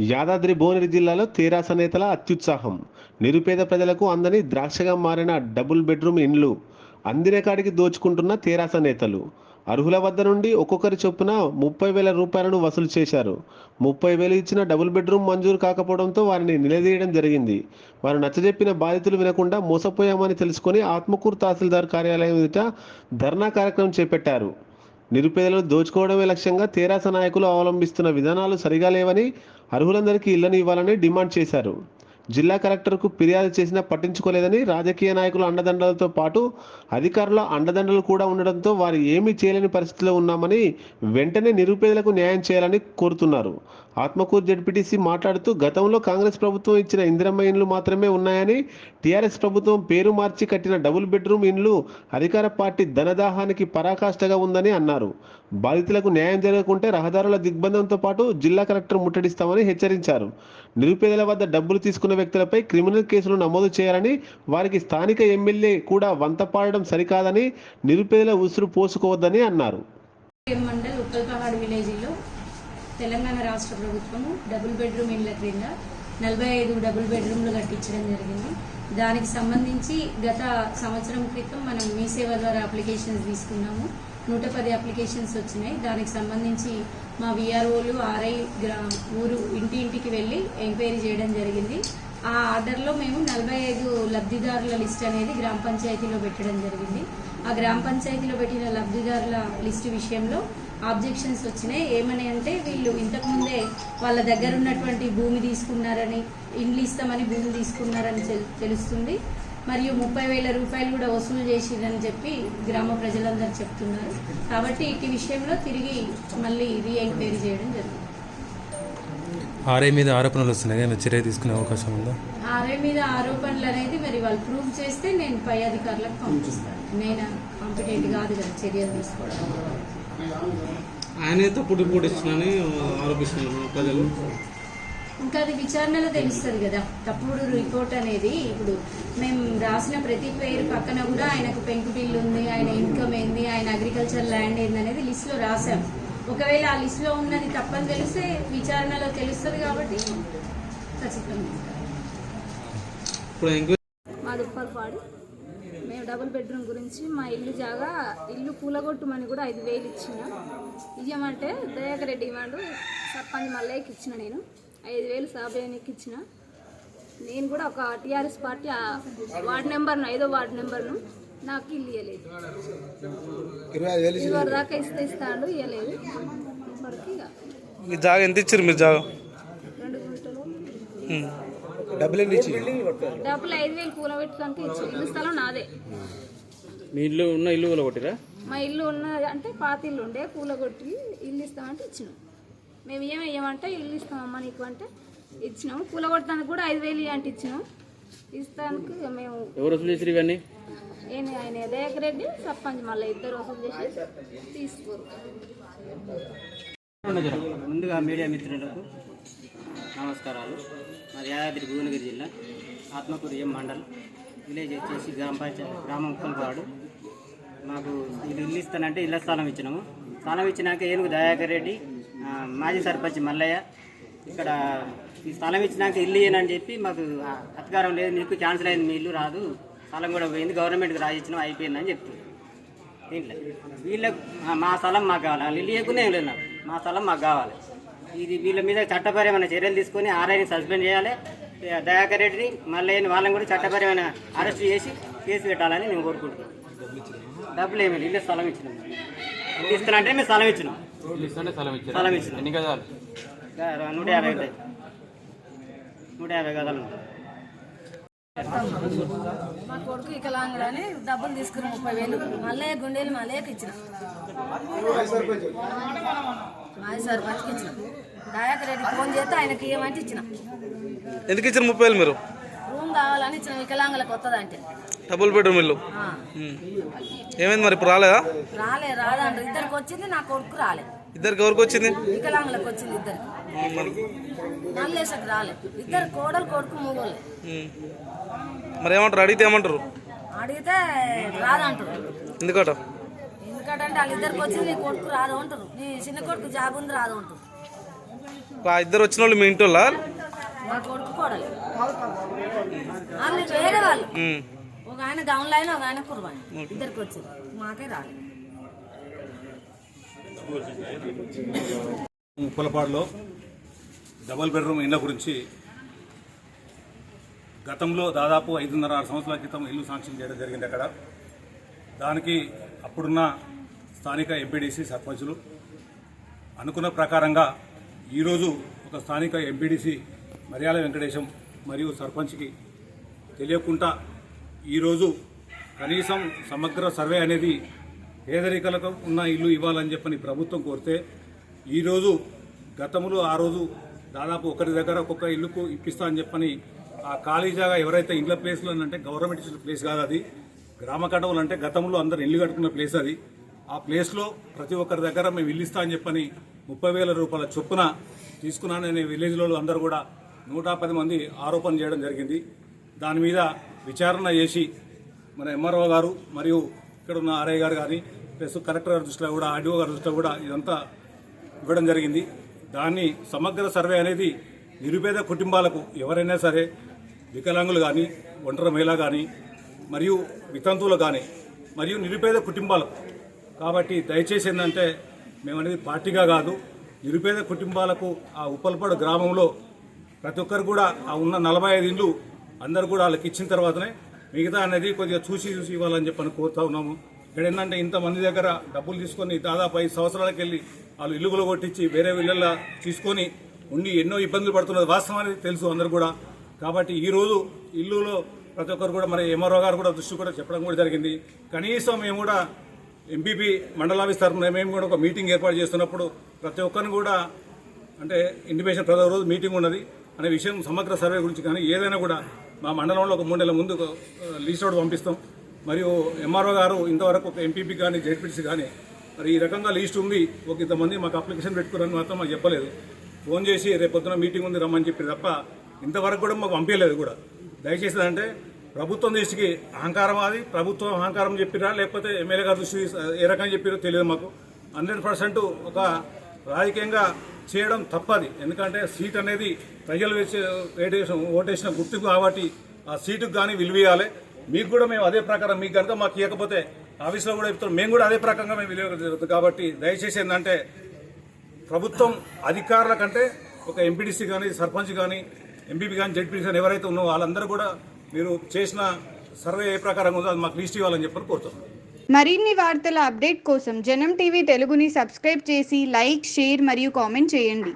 యాదాద్రి భువనగిరి జిల్లాలో తెరాస నేతల అత్యుత్సాహం. నిరుపేద ప్రజలకు అందని ద్రాక్షగా మారిన డబుల్ బెడ్రూమ్ ఇండ్లు అందిన కాడికి దోచుకుంటున్న తెరాస నేతలు. అర్హుల వద్ద నుండి ఒక్కొక్కరి చొప్పున ముప్పై వేల రూపాయలను వసూలు చేశారు. ముప్పై వేలు ఇచ్చిన డబుల్ బెడ్రూమ్ మంజూరు కాకపోవడంతో వారిని నిలదీయడం జరిగింది. వారు నచ్చజెప్పిన బాధితులు వినకుండా మోసపోయామని తెలుసుకొని ఆత్మకూరు తహసీల్దార్ కార్యాలయం ఎదుట ధర్నా కార్యక్రమం చేపట్టారు. నిరుపేదలను దోచుకోవడమే లక్ష్యంగా తెరాస నాయకులు అవలంబిస్తున్న విధానాలు సరిగా లేవని అర్హులందరికీ ఇళ్ళను ఇవ్వాలని డిమాండ్ చేశారు. జిల్లా కలెక్టర్కు ఫిర్యాదు చేసినా పట్టించుకోలేదని రాజకీయ నాయకుల అండదండలతో పాటు అధికారుల అండదండలు కూడా ఉండడంతో వారు ఏమీ చేయలేని పరిస్థితిలో ఉన్నామని వెంటనే నిరుపేదలకు న్యాయం చేయాలని కోరుతున్నారు. ఆత్మకూరు జడ్పీటీసీ మాట్లాడుతూ గతంలో కాంగ్రెస్ ప్రభుత్వం ఇచ్చిన ఇందిరమ్మ ఇండ్లు మాత్రమే ఉన్నాయని టీఆర్ఎస్ ప్రభుత్వం పేరు మార్చి కట్టిన డబుల్ బెడ్రూమ్ ఇండ్లు అధికార పార్టీ ధనదాహానికి పరాకాష్ఠగా ఉందని అన్నారు. బాధితులకు న్యాయం జరగకుంటే రహదారుల దిగ్బంధంతో పాటు జిల్లా కలెక్టర్ ముట్టడిస్తామని హెచ్చరించారు. నిరుపేదల వద్ద డబ్బులు తీసుకున్న వ్యక్తులపై క్రిమినల్ కేసులు నమోదు చేయాలని వారికి స్థానిక ఎమ్మెల్యే కూడా వంతపాడడం సరికాదని నిరుపేదల ఉసురు పోసుకోవద్దని అన్నారు. మండల్ ఉప్పల్పహాడ్ విలేజ్లో తెలంగాణ రాష్ట్ర ప్రభుత్వము డబుల్ బెడ్రూమ్ ఇళ్ళ క్రింద నలభై ఐదు డబుల్ బెడ్రూమ్లు కట్టించడం జరిగింది. దానికి సంబంధించి గత సంవత్సరం క్రితం మనం మీ సేవ ద్వారా అప్లికేషన్స్ తీసుకున్నాము. నూట పది అప్లికేషన్స్ వచ్చినాయి. దానికి సంబంధించి మా విఆర్ఓలు ఆర్ఐ గ్రా ఊరు ఇంటి ఇంటికి వెళ్ళి ఎంక్వైరీ చేయడం జరిగింది. ఆ ఆర్డర్లో మేము నలభై ఐదు లబ్ధిదారుల లిస్ట్ అనేది గ్రామ పంచాయతీలో పెట్టడం జరిగింది. ఆ గ్రామ పంచాయతీలో పెట్టిన లబ్ధిదారుల లిస్టు విషయంలో ఆబ్జెక్షన్స్ వచ్చినాయి. ఏమని అంటే వీళ్ళు ఇంతకుముందే వాళ్ళ దగ్గర ఉన్నటువంటి భూమి తీసుకున్నారని ఇండ్లు ఇస్తామని భూమి తీసుకున్నారని తెల్- తెలుస్తుంది. మరియు ముప్పై వేల రూపాయలు కూడా వసూలు చేసిరని చెప్పి గ్రామ ప్రజలందరూ చెప్తున్నారు. కాబట్టి ఇటు విషయంలో తిరిగి మళ్ళీ రీ ఎంక్వైరీ చేయడం జరిగింది ఆర్ఐ మీద ఆరోపణలు వస్తున్నాయి. ఏమైనా చర్య తీసుకునే అవకాశం ఉందా? ఆర్ఐ మీద ఆరోపణలు అనేది మరి వాళ్ళు ప్రూవ్ చేస్తే నేను పై అధికారులకు పంపిస్తాను. నేను? కాంపిటెంట్ కాదు కదా చర్యలు తీసుకోవడం. ఆయనే తప్పుడు రిపోర్ట్ ఇచ్చినని ఆరోపిస్తున్నారు ప్రజలు. ఇంకా అది విచారణలో తెలుస్తుంది కదా. తప్పుడు రిపోర్ట్ అనేది ఇప్పుడు మేము రాసిన ప్రతి పేరు పక్కన కూడా ఆయనకు పెంకు బిల్లు ఉంది ఆయన ఇన్కమ్ ఏంది ఆయన అగ్రికల్చర్ ల్యాండ్ ఏంది అనేది లిస్ట్లో రాశాం. ఒకవేళ ఆ లిస్ట్లో ఉన్నది తప్పని తెలిస్తే విచారణలో తెలుస్తుంది కాబట్టి ఖచ్చితంగా. ఎంక్వైరీ మాది మేము డబుల్ బెడ్రూమ్ గురించి మా ఇల్లు జాగా ఇల్లు కూలగొట్టుమని కూడా ఐదు వేలు ఇచ్చిన. ఇవ్వమంటే దయాకర్ రెడ్డి డిమాండ్ సర్పంచ్ మల్లయ్యకి ఇచ్చిన నేను. ఐదు వేలు సాబేనికి ఇచ్చిన. నేను కూడా ఒక టీఆర్ఎస్ పార్టీ ఆ వార్డు నెంబర్ను ఐదో వార్డు నెంబర్ను నాకు ఇల్లు ఇవ్వలేదు ఇవరి దాకా ఇస్తే ఇస్తాడు ఇవ్వలేదు ఇప్పటికి మీ జాగా ఎంత ఇచ్చారు మీరు జాగా? రెండు గుంటలు. డబ్బులు ఎన్ని ఇచ్చి డబ్బులు ఐదు వేలు కూలబెట్టడానికి ఇచ్చిన ఇల్లు స్థలం నాదే. మీ ఇల్లు ఉన్న ఇల్లు కూడా కొట్టిరా? మా ఇల్లు ఉన్నది అంటే పాత ఇల్లు ఉండే కూలగొట్టి ఇల్లు ఇస్తామంటే ఇచ్చినాం. మేము ఏమి ఇవ్వమంటే ఇల్లు ఇస్తామమ్మా నీకు అంటే ఇచ్చినాం. కూలగొట్టడానికి కూడా ఐదు వేలు అంటే ఇచ్చినాం. ఇస్తానికి ఇక మేము ఎవరు వసూలు చేసిరు ఇవన్నీ? ఏం ఆయన దయాకర్ రెడ్డి సర్పంచ్ మళ్ళీ ఇద్దరు వసూలు చేసి తీసుకోరు. ముందుగా మీడియా మిత్రులకు నమస్కారాలు. మరి యాదాద్రి భువనగిరి జిల్లా ఆత్మకూరు ఎం మండల్ విలేజ్ వచ్చేసి గ్రామ పంచాయతీ గ్రామం కొలపాడు మాకు ఇది ఇల్లు ఇస్తానంటే ఇళ్ళ స్థలం ఇచ్చినాము. స్థలం ఇచ్చినాక ఏనుగు దయాకర్ రెడ్డి మాజీ సర్పంచ్ మల్లయ్య ఇక్కడ ఈ స్థలం ఇచ్చినాక ఇల్లు ఏనని చెప్పి మాకు అధికారం లేదు మీకు క్యాన్సిల్ అయింది మీ ఇల్లు రాదు. స్థలం కూడా పోయింది. గవర్నమెంట్కి రాసిచ్చినాం అయిపోయిందని చెప్తుంది దీంట్లో వీళ్ళకు మా స్థలం మాకు కావాలి. వాళ్ళు ఇల్లు ఇవ్వకుండా ఏం లేదు నాకు. మా స్థలం మాకు కావాలి. ఇది వీళ్ళ మీద చట్టపరమైన చర్యలు తీసుకొని ఆర్ఐని సస్పెండ్ చేయాలి. దయాకర్ రెడ్డిని మళ్ళీ వాళ్ళని కూడా చట్టపరమైన అరెస్ట్ చేసి కేసు పెట్టాలని మేము కోరుకుంటున్నాం. డబ్బులు ఏమి ఇల్లు స్థలం ఇచ్చినాం. ఇల్లు ఇస్తానంటే మేము స్థలం ఇచ్చినాం. స్థలం ఇచ్చినాం. నూట యాభై నూట యాభై గదాలు మా కొడుకు వికలాంగుడని డబ్బులు తీసుకుని ముప్పై వేలు మళ్ళీ గుండెలు మళ్ళీ ఇచ్చిన. మాది సర్పంచ్కి ఇచ్చిన దయాకర్ రెడ్డి ఫోన్ చేస్తే ఆయనకి ఏమంటే ఇచ్చిన. ఎందుకు ఇచ్చారు ముప్పై వేలు మీరు? రూమ్ కావాలని ఇచ్చిన వికలాంగులకు వస్తుందంటే డబుల్ బెడ్రూమ్ ఇల్లు. ఏమైంది మరి ఇప్పుడు రాలేదా? రాలే రాదంటారు ఇద్దరికి వచ్చింది నా కొడుకు రాలే. ఇద్దరికి ఎవరికి వచ్చింది? వికలాంగులకు వచ్చింది ఇద్దరికి. మరి మల్లేశకు రాలే. ఇద్దరు కోడలు కొడుకు మూగోళ్ళే. మరి ఏమంటారు అడిగితే ఏమంటారు? అడిగితే రాదంటారు. ఎందుకట? ఎందుకంటే వాళ్ళిద్దరికి వచ్చింది నీ కొడుకు రాదు అంటారు. నీ చిన్న కొడుకు జాబ్ ఉంది రాదు అంటారు. ఆ ఇద్దరు వచ్చిన వాళ్ళు మీ ఇంటి వాళ్ళ? మా కొడుకు కోడలు. వాళ్ళు వేరే వాళ్ళు. ఒక ఆయన ఒక ఆయన కుర్బాని. ఇద్దరికి వచ్చారు మాకే రాలేదు. ఉప్పలపాడులో డబుల్ బెడ్రూమ్ ఇళ్ళ గురించి గతంలో దాదాపు ఐదున్నర ఆరు సంవత్సరాల క్రితం ఇల్లు శాంక్షన్ చేయడం జరిగింది అక్కడ. దానికి అప్పుడున్న స్థానిక ఎంపీడీసీ సర్పంచులు అనుకున్న ప్రకారంగా ఈరోజు ఒక స్థానిక ఎంపీడీసీ మర్యాల వెంకటేశం మరియు సర్పంచ్కి తెలియకుండా ఈరోజు కనీసం సమగ్ర సర్వే అనేది పేదరికలకు ఉన్న ఇల్లు ఇవ్వాలని చెప్పని ప్రభుత్వం కోరితే ఈరోజు గతంలో ఆ రోజు దాదాపు ఒకరి దగ్గర ఒక్కొక్క ఇల్లుకు ఇప్పిస్తా అని చెప్పని ఆ ఖాళీ జాగా ఎవరైతే ఇండ్ల ప్లేస్లో అంటే గవర్నమెంట్ ఇచ్చిన ప్లేస్ కాదు అది. గ్రామ కటవులు అంటే గతంలో అందరు ఇల్లు కట్టుకున్న ప్లేస్ అది. ఆ ప్లేస్లో ప్రతి ఒక్కరి దగ్గర మేము ఇల్లు ఇస్తా అని చెప్పని ముప్పై వేల రూపాయల చొప్పున తీసుకున్నానని విలేజ్లో అందరూ కూడా నూట పది మంది ఆరోపణ చేయడం జరిగింది. దాని మీద విచారణ చేసి మన ఎంఆర్ఓ గారు మరియు ఇక్కడ ఉన్న ఆర్ఐ గారు కానీ ప్లస్ కలెక్టర్ గారి దృష్టిలో కూడా ఆర్డీఓ గారి దృష్టిలో కూడా ఇదంతా ఇవ్వడం జరిగింది. దాన్ని సమగ్ర సర్వే అనేది నిరుపేద కుటుంబాలకు ఎవరైనా సరే వికలాంగులు కానీ ఒంటరి మహిళ కానీ మరియు వితంతువులు కానీ మరియు నిరుపేద కుటుంబాలకు. కాబట్టి దయచేసి ఏంటంటే మేము అనేది పార్టీగా కాదు నిరుపేద కుటుంబాలకు ఆ ఉప్పలపాడు గ్రామంలో ప్రతి ఒక్కరు కూడా ఆ ఉన్న నలభై ఐదు ఇండ్లు అందరు కూడా వాళ్ళకి ఇచ్చిన తర్వాతనే మిగతా అనేది కొద్దిగా చూసి చూసి ఇవ్వాలని చెప్పని కోరుతా ఉన్నాము. ఇక్కడ ఏంటంటే ఇంతమంది దగ్గర డబ్బులు తీసుకొని దాదాపు ఐదు సంవత్సరాలకు వెళ్ళి వాళ్ళు ఇల్లుగులు కొట్టించి వేరే ఇళ్ళల్లో తీసుకొని ఉండి ఎన్నో ఇబ్బందులు పడుతున్నది వాస్తవం అనేది తెలుసు అందరు కూడా. కాబట్టి ఈ రోజు ఇల్లులో ప్రతి ఒక్కరు కూడా మరి ఎంఆర్ఓ గారు కూడా దృష్టి కూడా చెప్పడం కూడా జరిగింది. కనీసం మేము కూడా ఎంపీపీ మండలాఫీస్ తరఫున మేము కూడా ఒక మీటింగ్ ఏర్పాటు చేస్తున్నప్పుడు ప్రతి ఒక్కరిని కూడా అంటే ఇంటిమేషన్ ప్రతి రోజు మీటింగ్ ఉన్నది. అనే విషయం సమగ్ర సర్వే గురించి కానీ ఏదైనా కూడా మా మండలంలో ఒక మూడు నెలల ముందు లీస్ట్ అవుట్ పంపిస్తాం. మరియు ఎంఆర్ఓ గారు ఇంతవరకు ఒక ఎంపీపీ కానీ జడ్పీటీసీ కానీ మరి ఈ రకంగా లీస్ట్ ఉంది. ఒక ఇంతమంది మాకు అప్లికేషన్ పెట్టుకురని మాత్రం మాకు చెప్పలేదు. ఫోన్ చేసి రేపు పొద్దున మీటింగ్ ఉంది రమ్మని చెప్పి తప్ప ఇంతవరకు కూడా మాకు పంపించలేదు కూడా. దయచేసి అంటే ప్రభుత్వం దృష్టికి అహంకారం అది ప్రభుత్వం అహంకారం చెప్పిరా లేకపోతే ఎమ్మెల్యే గారు దృష్టి ఏ రకంగా చెప్పిరో తెలియదు మాకు. హండ్రెడ్ పర్సెంట్ ఒక రాజకీయంగా చేయడం తప్పది. ఎందుకంటే సీట్ అనేది ప్రజలు వేసే వేటేసిన ఓటేసిన గుర్తుకు కాబట్టి ఆ సీటుకు కానీ విలువేయాలి మీకు కూడా మేము అదే ప్రకారం మీకు కనుక మాకు ఇవ్వకపోతే ఆఫీస్లో కూడా చెప్తాం మేము కూడా అదే ప్రకారంగా మేము విలువ జరుగుతుంది. కాబట్టి దయచేసి ఏంటంటే ప్రభుత్వం అధికారుల కంటే ఒక ఎంపీడీసీ కానీ సర్పంచ్ కానీ ఎంపీపీ కానీ జడ్పీ కానీ ఎవరైతే ఉన్నో వాళ్ళందరూ కూడా మీరు చేసిన సర్వే ఏ ప్రకారం ఉందో అది మాకు లిస్ట్ ఇవ్వాలని చెప్పని కోరుతున్నాం. మరిన్ని వార్తల అప్డేట్ కోసం జనం టీవీ తెలుగుని సబ్స్క్రైబ్ చేసి లైక్ షేర్ మరియు కామెంట్ చేయండి.